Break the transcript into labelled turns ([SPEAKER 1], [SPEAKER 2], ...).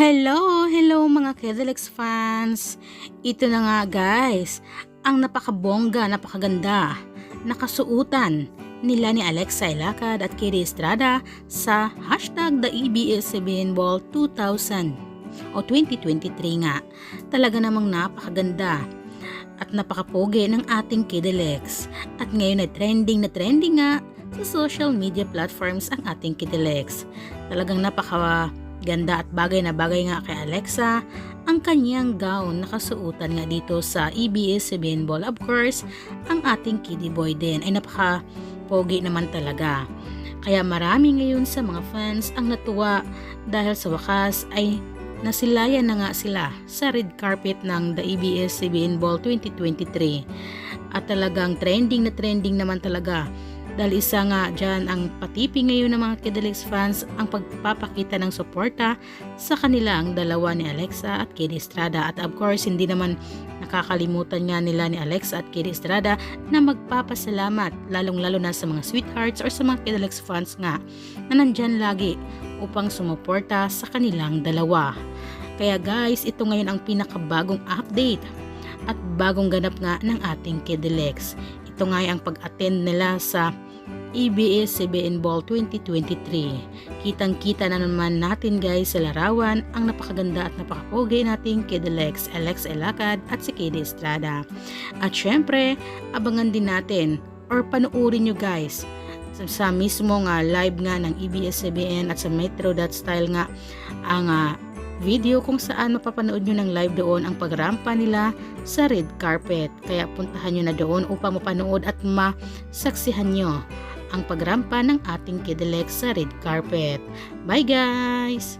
[SPEAKER 1] Hello, hello mga Kedelex fans. Ito na nga guys, ang napakabongga, napakaganda, nakasuutan nila ni Alexa Ilacad at Katie Estrada sa hashtag the EBS7 Ball 2000 o 2023 nga. Talaga namang napakaganda at napakapogi ng ating Kidelex. At ngayon ay trending na trending nga sa social media platforms ang ating Kidelex. Talagang napaka ganda at bagay na bagay nga kay Alexa ang kanyang gown nakasuutan nga dito sa E EBS7 Ball. Of course, ang ating kiddie boy din ay napaka pogi naman talaga. Kaya marami ngayon sa mga fans ang natuwa dahil sa wakas ay nasilayan na nga sila sa red carpet ng the E ABS-CBN Ball 2023. At talagang trending na trending naman talaga dahil isa nga dyan ang patipi ngayon ng mga Kidelex fans ang pagpapakita ng suporta sa kanilang dalawa ni Alexa at Kid Estrada at of course hindi naman nakakalimutan nga nila ni Alexa at Kid Estrada na magpapasalamat lalong lalo na sa mga sweethearts or sa mga Kidelex fans nga na nandyan lagi upang sumuporta sa kanilang dalawa. Kaya guys, ito ngayon ang pinakabagong update at bagong ganap nga ng ating Kidelex. Ito nga ang pag-attend nila sa EBS-CBN Ball 2023. Kitang-kita na naman natin guys sa larawan ang napakaganda at napakapogi nating Kidelex, Alex Elacad at si Kid Estrada. At syempre, abangan din natin or panuorin nyo guys sa, mismo nga live nga ng EBS-CBN at sa Metro.style nga ang ah, video kung saan mapapanood nyo ng live doon ang pagrampa nila sa red carpet. Kaya puntahan nyo na doon upang mapanood at masaksihan nyo ang pagrampa ng ating Kidelex sa red carpet. Bye guys!